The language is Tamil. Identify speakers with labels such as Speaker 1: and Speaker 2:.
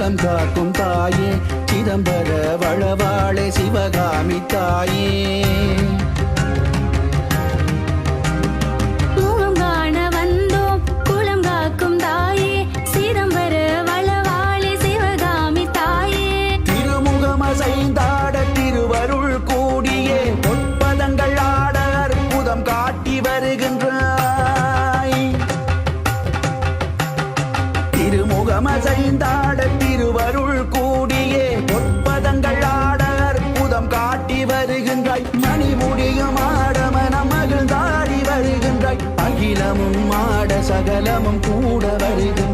Speaker 1: குலம் காக்கும் தாயே சிதம்பர வளவாளே சிவகாமி தாயே.
Speaker 2: முகம் காண
Speaker 1: திருவருள் கூடியே பொற்பதங்கள் ஆட அற்புதம் காட்டி வருகின்றாய். மணிமுடியும் மகிழ்ந்தாடி வருகின்றாய். அகிலமும் ஆட சகலமும் கூட வருகின்றாய்.